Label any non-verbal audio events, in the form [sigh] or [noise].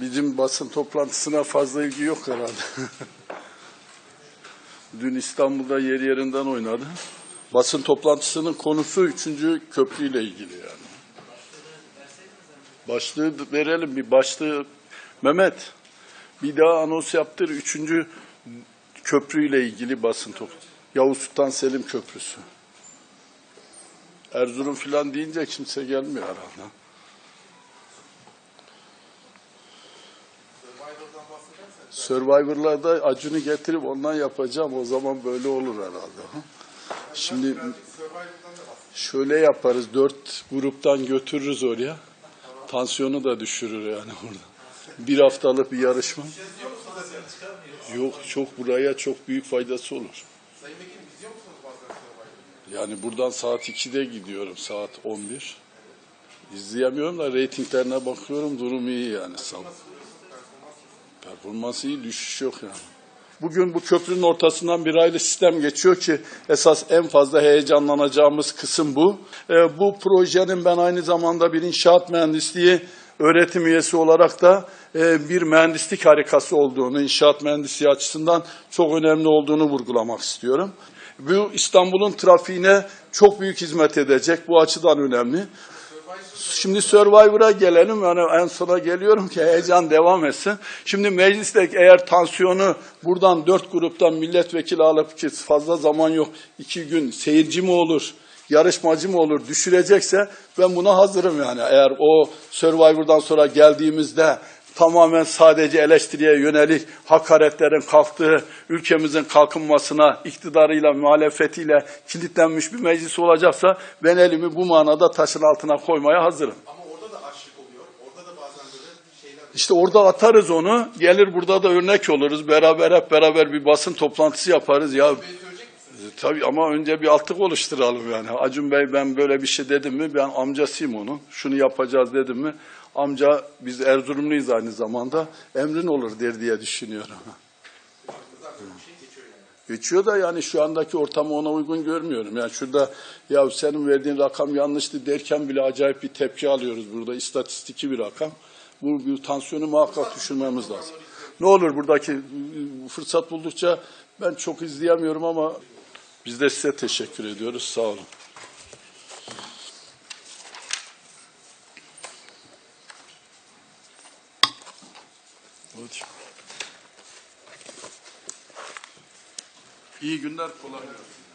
Bizim basın toplantısına fazla ilgi yok herhalde. [laughs] Dün İstanbul'da yer yerinden oynadı. Basın toplantısının konusu üçüncü köprüyle ilgili yani. Başlığı verelim bir başlığı. Mehmet bir daha anons yaptır. Üçüncü köprüyle ilgili basın toplantısı. Yavuz Sultan Selim Köprüsü. Erzurum filan deyince kimse gelmiyor herhalde. Survivor'larda Acun'u getirip ondan yapacağım. O zaman böyle olur herhalde. ha? Şimdi şöyle yaparız. Dört gruptan götürürüz oraya. Tansiyonu da düşürür yani orada. Bir haftalık bir yarışma. Yok çok buraya çok büyük faydası olur. Yani buradan saat 2'de gidiyorum saat 11. İzleyemiyorum da reytinglerine bakıyorum durum iyi yani sağ Performansı iyi düşüş yok yani. Bugün bu köprünün ortasından bir raylı sistem geçiyor ki esas en fazla heyecanlanacağımız kısım bu. Ee, bu projenin ben aynı zamanda bir inşaat mühendisliği öğretim üyesi olarak da e, bir mühendislik harikası olduğunu, inşaat mühendisliği açısından çok önemli olduğunu vurgulamak istiyorum. Bu İstanbul'un trafiğine çok büyük hizmet edecek. Bu açıdan önemli. Şimdi Survivor'a gelelim. Yani en sona geliyorum ki heyecan devam etsin. Şimdi mecliste eğer tansiyonu buradan dört gruptan milletvekili alıp ki fazla zaman yok iki gün seyirci mi olur, yarışmacı mı olur düşürecekse ben buna hazırım yani. Eğer o Survivor'dan sonra geldiğimizde tamamen sadece eleştiriye yönelik hakaretlerin kalktığı, ülkemizin kalkınmasına, iktidarıyla, muhalefetiyle kilitlenmiş bir meclis olacaksa ben elimi bu manada taşın altına koymaya hazırım. Ama orada da açlık oluyor. Orada da bazen böyle şeyler İşte orada atarız onu, gelir burada da örnek oluruz, beraber hep beraber bir basın toplantısı yaparız. Ya tabii ama önce bir altık oluşturalım yani. Acun Bey ben böyle bir şey dedim mi, ben amcasıyım onun, şunu yapacağız dedim mi, amca biz Erzurumluyuz aynı zamanda, emrin olur der diye düşünüyorum. Geçiyor da yani şu andaki ortamı ona uygun görmüyorum. Yani şurada ya senin verdiğin rakam yanlıştı derken bile acayip bir tepki alıyoruz burada. istatistiki bir rakam. Bu bir tansiyonu muhakkak düşürmemiz lazım. Ne olur buradaki ıı, fırsat buldukça ben çok izleyemiyorum ama biz de size teşekkür ediyoruz. Sağ olun. İyi günler, kolay gelsin.